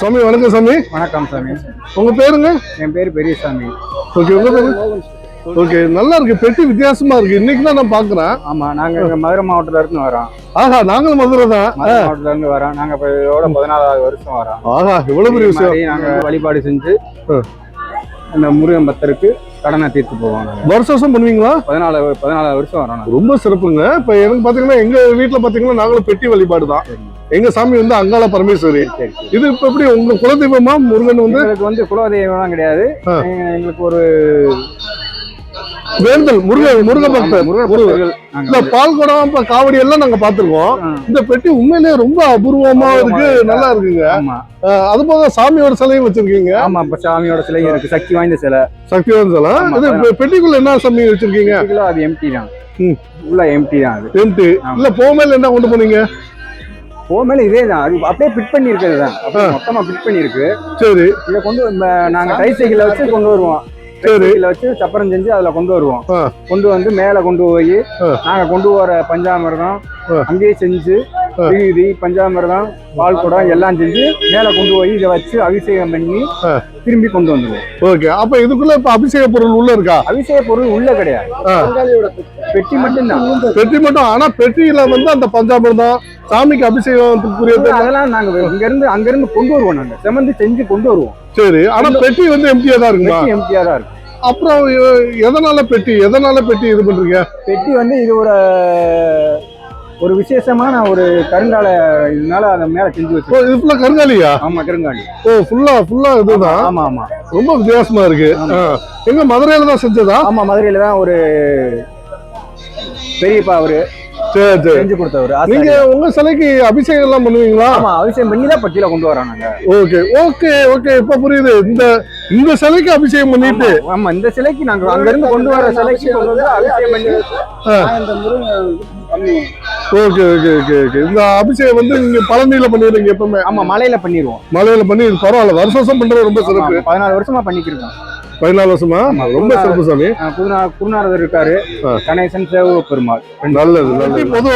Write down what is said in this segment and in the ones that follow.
சாமி வணக்கம் சாமி. வணக்கம் சாமி. உங்க பேருங்க? என் பேர் பெரியசாமி. ஓகே உங்க பேரு? ஓகே நல்லா இருக்கு. பெட்டி வித்தியாசமா இருக்கு. இன்னைக்கு தான் நான் பாக்குறேன். ஆமா நாங்க இங்க மதுரை மாவட்டத்துல இருந்து வரோம். ஆஹா நாங்களும் மதுரை தான். மதுரை மாவட்டத்துல இருந்து வரோம். நாங்க இப்ப இதோட பதினாலாவது வருஷம் வரோம். ஆஹா இவ்வளவு பெரிய விஷயம். நாங்க வழிபாடு செஞ்சு. இந்த முருகன் பக்தருக்கு கடனை தீர்த்து போவோம் நாங்க வருஷம் வருஷம் பண்ணுவீங்களா? பதினாலு பதினாலாவது வருஷம் நாங்க. ரொம்ப சிறப்புங்க. இப்ப எனக்கு பாத்தீங்கன்னா எங்க வீட்டுல பாத்தீங்கன்னா நாங்களும் பெட்டி வழிபாடு தான். எங்க சாமி வந்து அங்காள பரமேஸ்வரி. இது இப்ப எப்படி உங்க குலதெய்வமா முருகன் வந்து? எங்களுக்கு வந்து குலதெய்வம்லாம் கிடையாது. எங்களுக்கு ஒரு வேந்தல் முருகன் முருக பக்தர். நாங்க இந்த பால் குடம் இப்ப காவடி எல்லாம் நாங்க பாத்துருக்கோம். இந்த பெட்டி உண்மையிலேயே ரொம்ப அபூர்வமா இருக்கு. நல்லா இருக்குங்க. அது போக சாமியோட சிலையும் வச்சிருக்கீங்க. ஆமா இப்ப சாமியோட சிலை இருக்கு. சக்தி வாய்ந்த சிலை. சக்திவான் சிலை. ஆமா, இது பெட்டிக்குள்ள என்ன சாமி வச்சிருக்கீங்க? அது எம்டி தான். உள்ள எம்டி தான் அது. எம்டி. இல்ல போமேல என்ன கொண்டு போனீங்க? போமேல இதே தான். அது அப்படியே ஃபிட் பண்ணி இருக்கிறது தான் மொத்தமா ஃபிட் பண்ணியிருக்கு. சரி. இதை கொண்டு நாங்க டை சைக்கிள்ல வச்சு கொண்டு வருவோம். சைக்கிள்ல வச்சு சப்பரம் செஞ்சு அதுல கொண்டு வருவோம். கொண்டு வந்து மேல கொண்டு போய். நாங்க கொண்டு வர பஞ்சாமிர்தம். அங்கேயே செஞ்சு. விகுதி பஞ்சாமிர்தம் பால் குடம் எல்லாம் செஞ்சு மேல கொண்டு போய் இதை வச்சு அபிஷேகம் பண்ணி. திரும்பி கொண்டு வந்துருவோம். ஓகே. அப்ப இதுக்குள்ள இப்ப அபிஷேக பொருள் உள்ள இருக்கா? அபிஷேக பொருள் உள்ள கிடையாது. பெட்டி மட்டும்தான். பெட்டி மட்டும் ஆனா பெட்டியில வந்து அந்த பஞ்சாமிர்தம் சாமிக்கு அபிஷேகத்துக்குரியது அதெல்லாம் நாங்க இங்க இருந்து அங்க இருந்து கொண்டு வருவோம் நாங்க. செமந்து செஞ்சு கொண்டு வருவோம். சரி. ஆனா பெட்டி வந்து எம்டியா தான் இருக்குமா? எம்டியா தான் இருக்கு. அப்புறம் எதனால பெட்டி எதனால பெட்டி இது பண்றீங்க? பெட்டி வந்து இது ஒரு ஒரு விசேஷமான ஒரு கருங்கால இதனால அதை மேல செஞ்சு வச்சு ஓ இது ஃபுல்லா கருங்காலியா? ஆமா கருங்காலி. ஓ ஃபுல்லா ஃபுல்லா இதுதான்? ஆமா ஆமா ரொம்ப வித்தியாசமா இருக்கு. எங்க மதுரையில தான் செஞ்சதா? ஆமா மதுரையில தான் ஒரு பெரியப்பா அவரு செஞ்சு கொடுத்தவர் நீங்க உங்க சிலைக்கு அபிஷேகம் எல்லாம் பண்ணுவீங்களா? ஆமா அபிஷேகம் பண்ணி தான் பட்டியல கொண்டு வரோம் நாங்க ஓகே ஓகே ஓகே. இப்ப புரியுது. இந்த இந்த சிலைக்கு அபிஷேகம் பண்ணிட்டு ஆமா, ஆமா இந்த சிலைக்கு நாங்க அங்க இருந்து கொண்டு வர சிலைக்கு கொண்டு வந்து அபிஷேகம் பண்ணி. Okay okay okay okay. இந்த அபிஷேகம் வந்து நீங்க பழனியில பண்ணிடுறீங்க எப்பவுமே? ஆமா மலையில பண்ணிடுவோம் மலையில பண்ணி பரவாயில்ல. வருஷம் வருஷம் பண்றது ரொம்ப சிறப்பு. பதினாலு வருஷமா பண்ணிக்கிருக்கோம் பதினாலு வருஷமா? ரொம்ப சிறப்பு சாமி. குருநா குருநாதர் இருக்காரு. கணேசன் சேவ பெருமாள் நல்லது நல்லது. பொது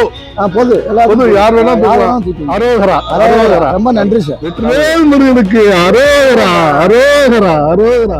பொது பொது யார் வேணா. அரோகரா அரோகரா. ரொம்ப நன்றி சார். வெற்றிவேல் முருகனுக்கு அரோகரா அரோகரா அரோகரா.